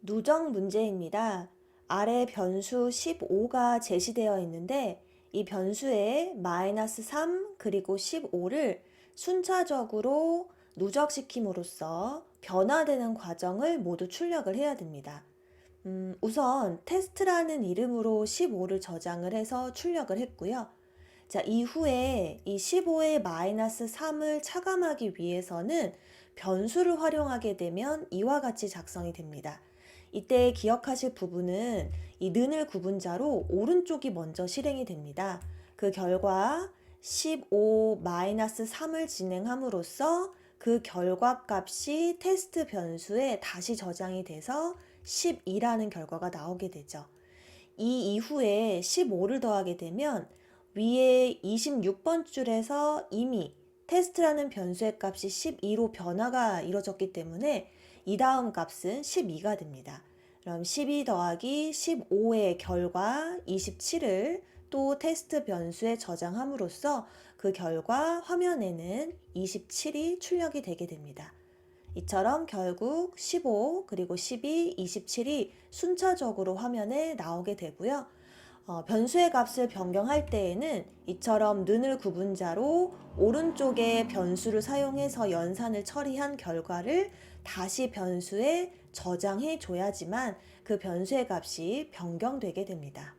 누적 문제입니다. 아래 변수 15가 제시되어 있는데 이 변수에 마이너스 3 그리고 15를 순차적으로 누적시킴으로써 변화되는 과정을 모두 출력을 해야 됩니다. 음, 우선 테스트라는 이름으로 15를 저장을 해서 출력을 했고요. 자, 이후에 이 15의 마이너스 3을 차감하기 위해서는 변수를 활용하게 되면 이와 같이 작성이 됩니다. 이때 기억하실 부분은 이 는을 구분자로 오른쪽이 먼저 실행이 됩니다. 그 결과 15-3을 진행함으로써 그 결과 값이 테스트 변수에 다시 저장이 돼서 12라는 결과가 나오게 되죠. 이 이후에 15를 더하게 되면 위에 26번 줄에서 이미 테스트라는 변수의 값이 12로 변화가 이루어졌기 때문에 이 다음 값은 12가 됩니다. 그럼 12 더하기 15의 결과 27을 또 테스트 변수에 저장함으로써 그 결과 화면에는 27이 출력이 되게 됩니다. 이처럼 결국 15 그리고 12, 27이 순차적으로 화면에 나오게 되고요. 어, 변수의 값을 변경할 때에는 이처럼 는을 구분자로 오른쪽에 변수를 사용해서 연산을 처리한 결과를 다시 변수에 저장해 줘야지만 그 변수의 값이 변경되게 됩니다.